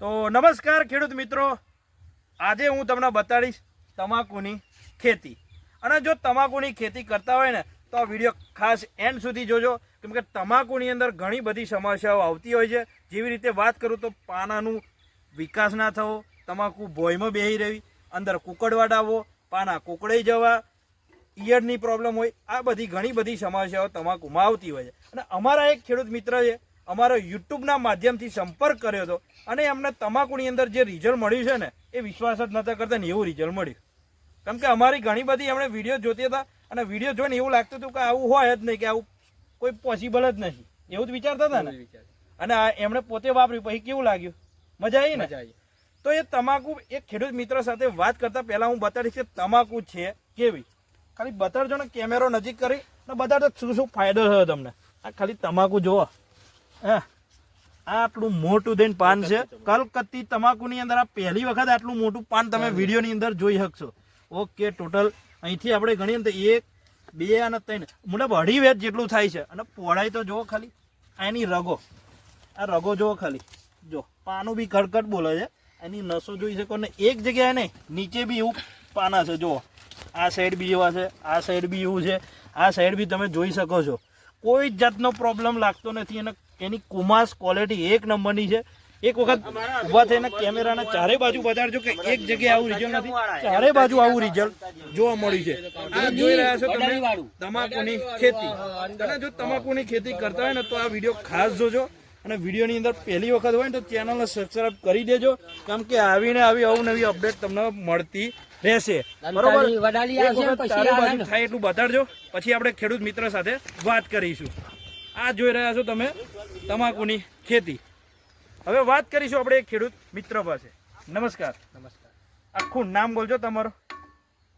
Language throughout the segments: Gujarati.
તો નમસ્કાર ખેડૂત મિત્રો. આજે હું તમને બતાડીશ તમાકુની ખેતી. અને જો તમાકુની ખેતી કરતા હોય ને, તો આ વીડિયો ખાસ એન્ડ સુધી જોજો. કેમ કે તમાકુની અંદર ઘણી બધી સમસ્યાઓ આવતી હોય છે. જેવી રીતે વાત કરું તો પાનાનું વિકાસ ના થવો, તમાકુ ભોયમાં બેહી રહેવી અંદર કુકડવાટ આવવો, પાના કુકડાઈ જવા, ઈયળની પ્રોબ્લેમ હોય, આ બધી ઘણી બધી સમસ્યાઓ તમાકુમાં આવતી હોય છે. અને અમારા એક ખેડૂત મિત્ર છે અમારો યુટ્યુબના માધ્યમથી સંપર્ક કર્યો હતો અને એમને તમાકુની અંદર જે રિઝલ્ટ મળ્યું છે ને એ વિશ્વાસ જ નતા કરતા ને એવું રિઝલ્ટ મળ્યું. કેમ કે અમારી ઘણી બધી એમણે વીડિયો જોતી હતા અને વીડિયો જોઈને એવું લાગતું હતું કે આવું હોય જ નહીં કે આવું કોઈ પોસિબલ જ નથી એવું જ વિચારતા હતા ને? અને આ એમણે પોતે વાપર્યું પછી કેવું લાગ્યું? મજા આવી ને? મજા આવી. તો એ તમાકુ એક ખેડૂત મિત્ર સાથે વાત કરતા પહેલા હું બતાડીશ કે તમાકુ છે કેવી? ખાલી બતાડજો ને કેમેરો નજીક કરી ને બતાડો શું શું ફાયદો થયો તમને. આ ખાલી તમાકુ જુઓ હે? આ આટલું મોટું થઈને પાન છે. કલકત્તી તમાકુની અંદર આ પહેલી વખત આટલું મોટું પાન તમે વિડીયોની અંદર જોઈ શકશો. ઓકે ટોટલ અહીંથી આપણે ગણીએ ને તો એક બે અને ત્રણ. મતલબ અઢી વેચ જેટલું થાય છે. અને પહોળાઈ તો જુઓ ખાલી. એની રગો. આ રગો જુઓ ખાલી. જો પાનું બી કડકડ બોલે છે. એની નસો જોઈ શકો ને એક જગ્યાએ નહીં નીચે બી એવું પાના છે. જુઓ. આ સાઈડ બી એવા છે આ સાઈડ બી એવું છે. આ સાઈડ બી તમે જોઈ શકો છો. કોઈ જ જાતનો પ્રોબ્લેમ લાગતો નથી અને એની કુમાસ ક્વોલિટી એક નંબરની છે. એક વખત ઊભા થઈને કેમેરાના ચારે બાજુ બતાડજો કે એક જગ્યાએ આવું રિઝલ્ટ નથી. ચારે બાજુ આવું રિઝલ્ટ જોવા મળ્યું છે. આ જોઈ રહ્યા છો તમે તમાકુની ખેતી. અને જો તમાકુની ખેતી કરતા હોય ને તો આ વીડિયો ખાસ જોજો. અને વિડીયોની અંદર પહેલી વખત હોય ને તો ચેનલને સબસ્ક્રાઇબ કરી દેજો. કેમ કે આવીને આવી અવનવી અપડેટ તમને મળતી રહેશે. બરોબર? ચારે બાજુ થાય એટલું બતાડજો. પછી આપણે ખેડૂત મિત્ર સાથે વાત કરીશું. આ જોઈ રહ્યા છો તમે? તમાકુની ખેતી. હવે વાત કરીશું આપણે એક ખેડૂત મિત્ર પાસે. નમસ્કાર. નમસ્કાર. આખું નામ બોલજો તમારો.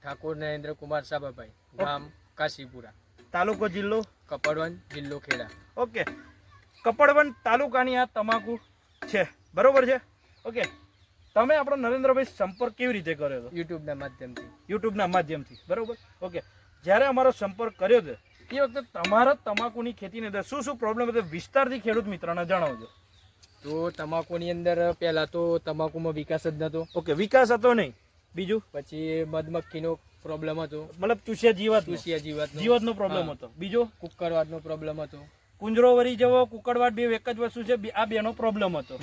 ઠાકોર નરેન્દ્ર કુમાર સાબાભાઈ. ગામ કાશીપુરા. તાલુકો જિલ્લો? કપડવન જિલ્લો ખેડા. ઓકે. કપડવન તાલુકાની આ તમાકુ છે. બરોબર છે? ઓકે. તમે આપણો નરેન્દ્રભાઈ સંપર્ક કેવી રીતે કર્યો હતો? યુટ્યુબના માધ્યમથી. યુટ્યુબના માધ્યમથી. બરોબર? ઓકે. જ્યારે અમારો સંપર્ક કર્યો હતો એ વખતે તમારા તમાકુની ખેતીની અંદર શું શું પ્રોબ્લેમ હતો વિસ્તારથી ખેડૂત મિત્રોને જણાવજો. તો તમાકુની અંદર પહેલા તો તમાકુમાં વિકાસ જ નતો. ઓકે વિકાસ હતો નહીં. બીજું? પછી મધમક્ખીનો પ્રોબ્લેમ હતો. મતલબ ચૂસિયા જીવાત ચૂસિયા જીવાત જીવાતનો પ્રોબ્લેમ હતો. બીજો? કુકરવાટનો પ્રોબ્લેમ હતો. કુંજરો વરી જવો કુકડવાટ બે એક જ વસ્તુ છે બે- આ બેનો પ્રોબ્લેમ હતો.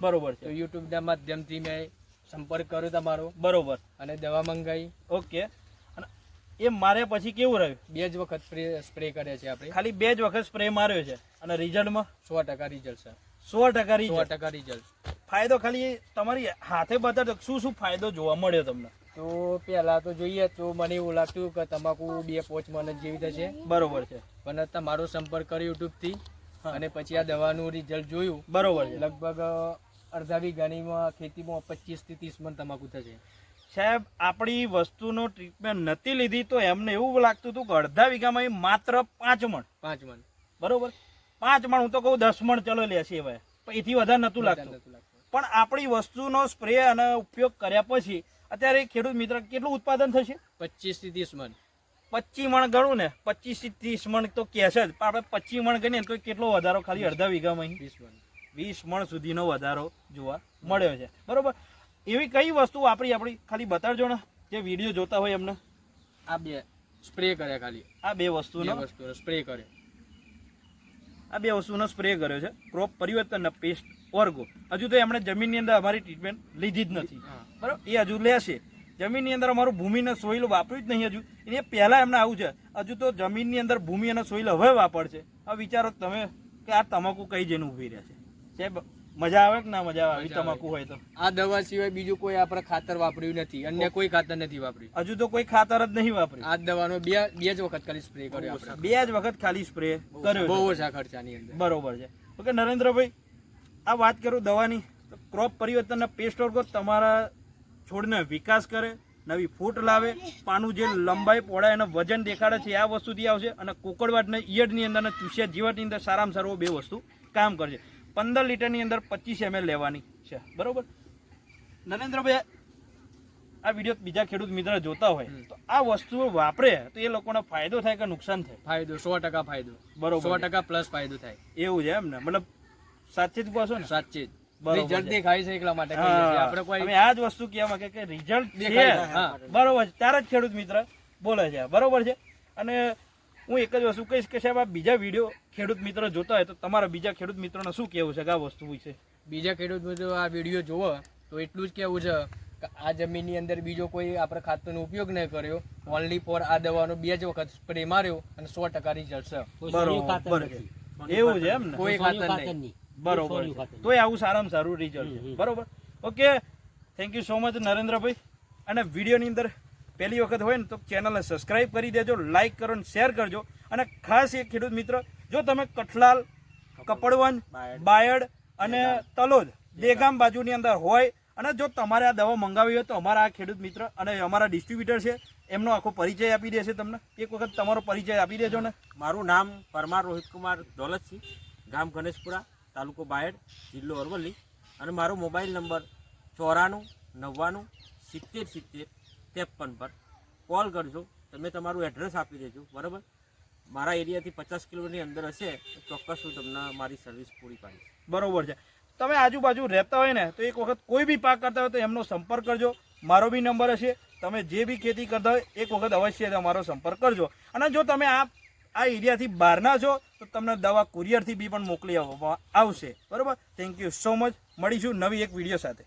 બરોબર છે. યુટ્યુબના માધ્યમથી મેં સંપર્ક કર્યો તમારો. બરોબર. અને દવા મંગાવી ઓકે. એ મારે પછી કેવું રહ્યું બે જ વખત સ્પ્રે કર્યા છે આપણે. ખાલી બે જ વખત સ્પ્રે માર્યો છે. અને રિઝલ્ટમાં સો ટકા રિઝલ્ટ છે. સો ટકા સો ટકા રિઝલ્ટ ફાયદો ખાલી તમારી હાથે બતાડો શું શું ફાયદો જોવા મળ્યો તમને? તો પહેલા તો જોઈએ તો મને એવું લાગતું કે તમાકુ બે પોચ મને જેવી થશે. બરોબર છે. પણ તમારો સંપર્ક કર્યો યુટ્યુબથી. અને પછી આ દવાનું રિઝલ્ટ જોયું. બરોબર છે. લગભગ અડધા વીઘાનીમાં ખેતીમાં પચીસથી ત્રીસ મણ તમાકુ થશે. સાહેબ આપણી વસ્તુનો ટ્રીટમેન્ટ નથી લીધી તો એમને એવું લાગતું હતું કે અડધા વીઘામાં માત્ર પાંચ મણ. પાંચ મણ. બરોબર? પાંચ મણ હું તો કહું દસ મણ ચલો લેશે હવે. એથી વધારે નતું લાગતું. પણ આપણી વસ્તુનો સ્પ્રે અને ઉપયોગ કર્યા પછી અત્યારે ખેડૂત મિત્ર કેટલું ઉત્પાદન થશે? પચીસથી ત્રીસ મણ. પચીસ મણ ગણું ને? પચીસથી ત્રીસ મણ તો કહેશે જ. પણ આપણે પચીસ મણ ગણીએ તો કેટલો વધારો? ખાલી અડધા વીઘામાં વીસ મણ. વીસ મણ સુધીનો વધારો જોવા મળ્યો છે. બરોબર? એવી કઈ વસ્તુ વાપરી આપણી? ખાલી બતાડજો ને જે વીડિયો જોતા હોય એમને આ બે સ્પ્રે કર્યા ખાલી. આ બે વસ્તુનો. વસ્તુનો સ્પ્રે કર્યો. આ બે વસ્તુનો સ્પ્રે કર્યો છે. ક્રોપ પરિવર્તન પેસ્ટ ઓર્ગો હજુ તો એમણે જમીનની અંદર અમારી ટ્રીટમેન્ટ લીધી જ નથી. બરાબર? એ હજુ લેશે જમીનની અંદર અમારું ભૂમિને સોઈલ વાપર્યું જ નહીં હજુ. એ પહેલાં એમને આવું છે. હજુ તો જમીનની અંદર ભૂમિ અને સોઈલ હવે વાપરશે. હવે વિચારો તમે કે આ તમાકુ કઈ જેનું ઊભી રહે છે? સાહેબ મજા આવે કે ના મજા આવે? આવી તમાકુ હોય તો. આ દવા સિવાય બીજું કોઈ આપણે ખાતર વાપર્યું નથી. અન્ય કોઈ ખાતર નથી વાપર્યું. હજુ તો કોઈ ખાતર જ નહીં વાપર્યું. આ દવાનો બે બે જ વખત ખાલી સ્પ્રે કર્યો આપણે. બે જ વખત ખાલી સ્પ્રે કર્યો બહુ. ઓછા ખર્ચાની અંદર. બરોબર છે. ઓકે નરેન્દ્રભાઈ આ વાત કરું દવાની. તો ક્રોપ પરિવર્તનના પેસ્ટ ઓર્ગો તમારા છોડને વિકાસ કરે નવી ફૂટ લાવે પાનું જે લંબાઈ પહોળાઈ અને વજન દેખાડે છે આ વસ્તુથી આવશે અને કોકડવાટને ઈયળની અંદર અને ચૂસિયા જીવાતની અંદર સારામાં સારું બે વસ્તુ કામ કરશે. પંદર લીટરની અંદર પચીસ એમએલ લેવાની છે. બરાબર? નરેન્દ્રભાઈ આ વીડિયો બીજા ખેડૂત મિત્ર જોતા હોય તો આ વસ્તુઓ વાપરે તો એ લોકોનો ફાયદો થાય કે નુકસાન થાય? ફાયદો સો ટકા ફાયદો. બરોબર સો ટકા પ્લસ ફાયદો થાય. એવું છે એમ ને? મતલબ સાચે જ કહો છો ને? સાચે જ. રિઝલ્ટ છે. છે એટલા માટે કહીએ છીએ. હા, આપણે કોઈ અમે આ જ વસ્તુ કહેવા માંગે કે રિઝલ્ટ દેખાય બરોબર ત્યારે જ ખેડૂત મિત્ર બોલે છે. બરોબર છે? અને હું એક જ વસ્તુ કહીશ કે સાહેબ આ બીજા વીડિયો ખેડૂત મિત્ર જોતા હોય તો તમારા બીજા ખેડૂત મિત્રોને શું કહેવું છે કે આ વસ્તુ વિશે? બીજા ખેડૂત મિત્રો આ વીડિયો જોવો તો એટલું જ કેવું છે કે આ જમીનની અંદર બીજો કોઈ આપણે ખાતરનો ઉપયોગ ન કર્યો. ઓનલી ફોર આ દવાનો બે જ વખત સ્પ્રે માર્યો અને સો ટકા રિઝલ્ટ છે. એવું છે એમ ને? કોઈ ખાતર નહીં. બરોબર તો તોય આવું સારામાં સારું રિઝલ્ટ છે. બરોબર? Okay thank you so much Narendrabhai. અને વિડીયોની અંદર પહેલી વખત હોય ને તો ચેનલને સબસ્ક્રાઈબ કરી દેજો લાઇક કરો અને શેર કરજો. અને ખાસ એક ખેડૂત મિત્ર જો તમે કઠલાલ કપડવંજ બાયડ. અને તલોદ દેગામ બાજુની અંદર હોય અને જો તમારે આ દવા મંગાવી હોય તો અમારા આ ખેડૂત મિત્ર અને અમારા ડિસ્ટ્રીબ્યુટર છે એમનો આખો પરિચય આપી દેશે તમને. એક વખત તમારો પરિચય આપી દેજો ને. મારું નામ પરમાર રોહિતકુમાર દોલતસિંહ ગામ ગણેશપુરા તાલુકો બાયડ જિલ્લો અરવલ્લી. અને મારો મોબાઈલ નંબર ચોરાણું નવ્વાણું સિત્તેર સિત્તેર ત્રેપન પર. કોલ કરજો, તમે તમારું એડ્રેસ આપી દેજો, બરાબર? મારા એરિયાથી પચાસ કિલોની અંદર હશે, ચોક્કસ હું તમને મારી સર્વિસ પૂરી પાડીશ. બરોબર છે. તમે આજુબાજુ રહેતા હોય ને, તો એક વખત કોઈ બી પાક કરતા હોય તો એમનો સંપર્ક કરજો. મારો બી નંબર હશે. તમે જે બી ખેતી કરતા હોય, એક વખત અવશ્ય તમારો સંપર્ક કરજો. અને જો તમે આ આ એરિયાથી બહારના છો, તો તમને દવા કુરિયરથી બી પણ મોકલી આવશે. બરાબર? થેન્ક યુ સો મચ મળીશું નવી એક વીડિયો સાથે.